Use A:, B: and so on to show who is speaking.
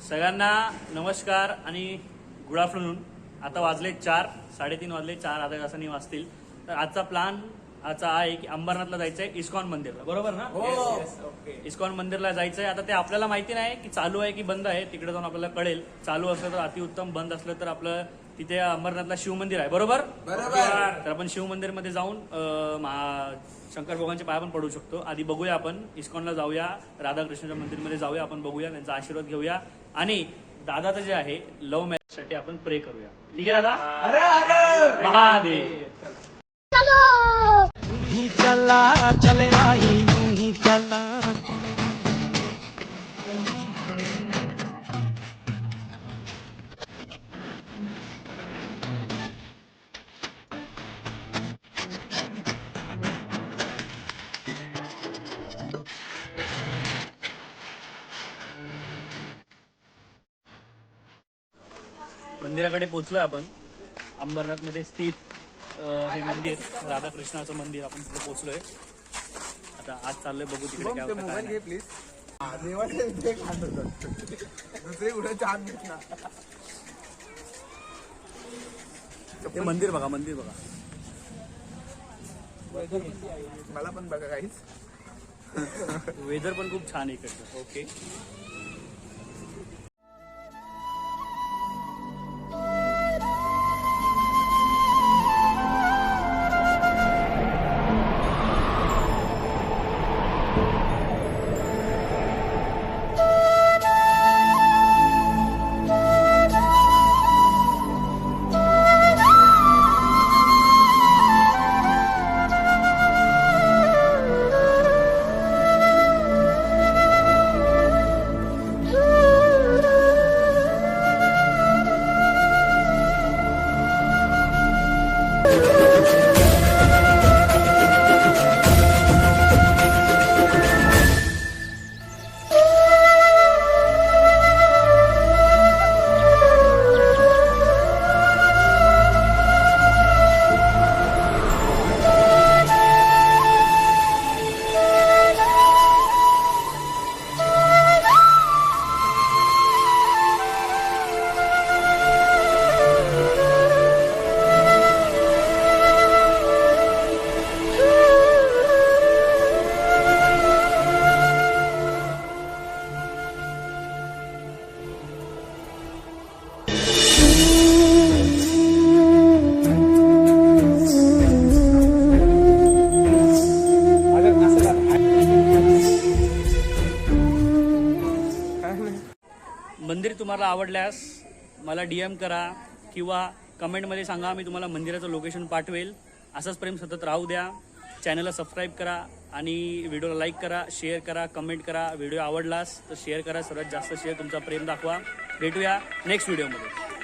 A: सगळ्यांना नमस्कार आणि गुड आफ्टरनून. आता वाजले चार साडेतीन वाजले चार अर्ध्या तासांनी वाजतील तर आजचा प्लान आजचा आहे की अंबरनाथला जायचं आहे इस्कॉन मंदिरला. बरोबर ना? इस्कॉन मंदिरला जायचं आहे आता ते आपल्याला माहिती नाही की चालू आहे की बंद आहे. तिकडे जाऊन आपल्याला कळेल. चालू असलं तर अतिउत्तम बंद असलं तर आपलं तिथे अंबरनाथला शिवमंदिर आहे. बरोबर?
B: बरोबर.
A: तर आपण शिवमंदिरमध्ये जाऊन अं, महा शंकर भगवानचे पाय पण पडू शकतो. आधी बघूया आपण. इस्कॉनला जाऊया. राधाकृष्णाच्या मंदिरमध्ये जाऊया. आपण बघूया. त्यांचा आशीर्वाद घेऊया. आणि दादाचं जे आहे लव्ह मॅरेजसाठी आपण प्रे करूया. ठीक आहे दादा? महादेव.
C: ही चला चले आई यूं ही चला.
A: मंदिराकडे पोहोचलो आपण. अंबरनाथमध्ये स्थित हे मंदिर राधाकृष्णाचं मंदिर आपण तिथे पोहोचलोय. आता आज चाललोय बघू तिकडे काय होतं नाही.
B: प्लीज देवाचे दुसरे कुठे छान
A: ते मंदिर बघा मंदिर बघा.
B: मला पण बघा काहीच
A: वेदर पण खूप छान आहे इकडचं. ओके मंदिर तुम्हाला आवडल्यास मला डी एम करा किंवा कमेंटमध्ये सांगा मी तुम्हाला मंदिराचं लोकेशन पाठवेल. असंच प्रेम सतत राहू द्या. चॅनलला सबस्क्राईब करा आणि व्हिडिओला लाईक करा शेअर करा कमेंट करा. व्हिडिओ आवडलास तर शेअर करा. सर्वात जास्त शेअर तुमचा प्रेम दाखवा. भेटूया नेक्स्ट व्हिडिओमध्ये